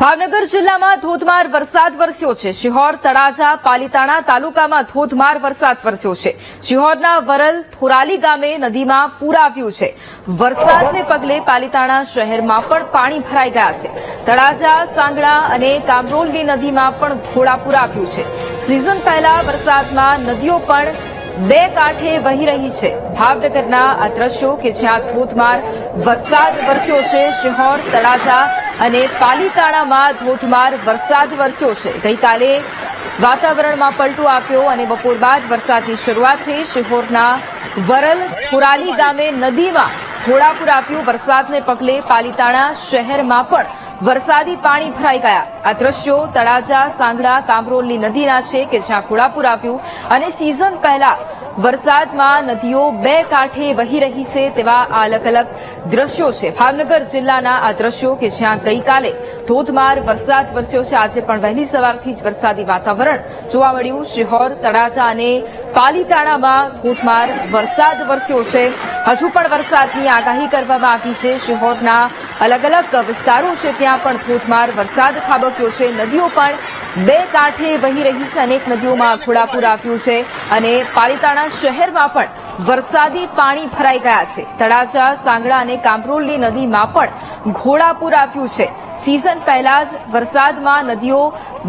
ભાવનગર જિલ્લામાં ધોધમાર વરસાદ વરસ્યો છે. શિહોર, તળાજા, પાલીતાણા તાલુકામાં ધોધમાર વરસાદ વરસ્યો છે. શિહોરના વરલ થોરાલી ગામે નદીમાં પૂર આવ્યું છે. વરસાદને પગલે પાલીતાણા શહેરમાં પણ પાણી ભરાઈ ગયા છે. તળાજા, સાંગડા અને કામરોલની નદીમાં પણ ઘોડાપૂર આવ્યું છે. સિઝન પહેલા વરસાદમાં નદીઓ પણ બે કાંઠે વહી રહી છે. ભાવનગરના આ દ્રશ્યો કે જ્યાં ધોધમાર વરસાદ વરસ્યો છે, શિહોર, તળાજા અને પાલીતાણામાં ધોધમાર વરસાદ વરસ્યો છે. ગઈકાલે વાતાવરણમાં પલટો આપ્યો અને બપોર બાદ વરસાદની શરૂઆત થઈ. શિહોરના વરલ ખુરાલી ગામે નદીમાં ઘોડાપુર આપ્યું વરસાદને પગલે પાલીતાણા શહેરમાં પણ વરસાદી પાણી ભરાઈ ગયા. આ દ્રશ્યો તળાજા, સાંગડા, કામરોલની નદીના છે કે જ્યાં ઘોડાપુર આવ્યું. અને સિઝન પહેલા વરસાદમાં નદીઓ બે કાંઠે વહી રહી છે તેવા આ અલગ અલગ દ્રશ્યો છે. ભાવનગર જિલ્લાના આ દ્રશ્યો કે જ્યાં ગઈકાલે ધોધમાર વરસાદ વરસ્યો છે, આજે પણ વહેલી સવારથી જ વરસાદી વાતાવરણ જોવા મળ્યું. શિહોર તળાજા અને પાલીતાણામાં ધોધમાર વરસાદ વરસ્યો છે. હજુ પણ વરસાદની આગાહી કરવામાં આવી છે. શિહોરના અલગ અલગ વિસ્તારો છે, ત્યાં પણ ધોધમાર વરસાદ ખાબક્યો છે. નદીઓ પણ બે કાંઠે વહી રહી છે અનેક નદીઓમાં ઘોડાપુર આવ્યું છે અને પાલિતાણા શહેરમાં પણ વરસાદી પાણી ભરાઈ ગયા છે. તળાજા, સાંગડા અને કામરોલની નદીમાં પણ ઘોડાપુર આવ્યું છે. સિઝન પહેલા જ વરસાદમાં નદીઓ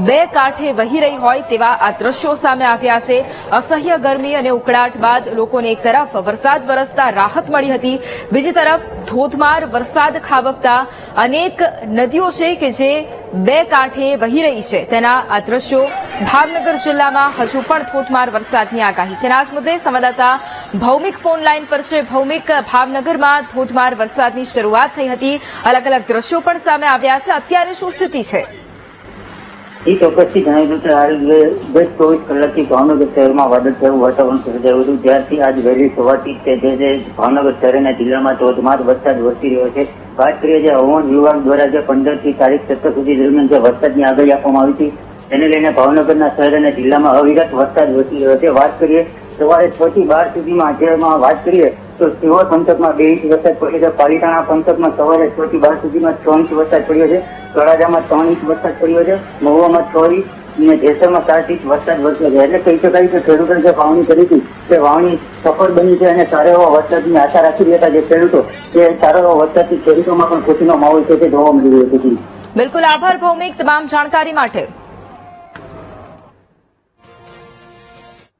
બે કાંઠે વહી રહી હોય તેવા આ દ્રશ્યો સામે આવ્યા છે. અસહ્ય ગરમી અને ઉકળાટ બાદ લોકોને એક તરફ વરસાદ વરસતા રાહત મળી હતી, બીજી તરફ ધોધમાર વરસાદ ખાબકતા અનેક નદીઓ છે કે જે બે કાંઠે વહી રહી છે. તેના આ દ્રશ્યો ભાવનગર જિલ્લામાં હજુ પણ ધોધમાર વરસાદની આગાહી છે. અને આ જ મુદ્દે સંવાદદાતા ભૌમિક ફોન લાઈન પર છે. ભૌમિક, ભાવનગરમાં ધોધમાર વરસાદની શરૂઆત થઈ હતી. અલગ અલગ દ્રશ્યો પણ સામે આવ્યા છે. અત્યારે શું સ્થિતિ છે? એ ચોક્કસથી જણાવી દઉં કે હાલ ગત ચોવીસ કલાકથી ભાવનગર શહેરમાં વાદળછાયું વાતાવરણ સર્જાયું હતું. ત્યારથી આજ વહેલી સવારથી જ ભાવનગર શહેર અને જિલ્લામાં ધોધમાર વરસાદ વરસી રહ્યો છે. વાત જે હવામાન વિભાગ દ્વારા જે પંદરથી તારીખ સત્તર સુધી દરમિયાન જે વરસાદની આગાહી આપવામાં આવી હતી, એને લઈને ભાવનગરના શહેર અને જિલ્લામાં અવિરત વરસાદ વધી રહ્યો છે. વાત કરીએ સવારે છ થી બાર સુધીમાં અત્યારમાં વાત કરીએ તો સિહોર પંથકમાં બે ઇંચ વરસાદ પડ્યો છે. પાલીતાણા પંથકમાં સવારે છ થી બાર સુધીમાં છ ઇંચ વરસાદ પડ્યો છે. તળાજામાં ત્રણ ઇંચ વરસાદ પડ્યો છે. મહુવામાં છ ઇંચ જેસરમાં સાત વરસાદ વરસ્યો છે. એટલે કહી શકાય કે ખેડૂતોએ જે વાવણી કરી હતી, તે વાવણી સફળ બની છે અને સારા એવા વરસાદની આશા રાખી રહ્યા હતા જે ખેડૂતો. તે સારા એવા વરસાદથી ખેડૂતોમાં પણ ખુશીનો માહોલ છે તે જોવા મળી રહ્યો છે. બિલકુલ આભાર, ભૌમિક, તમામ જાણકારી માટે.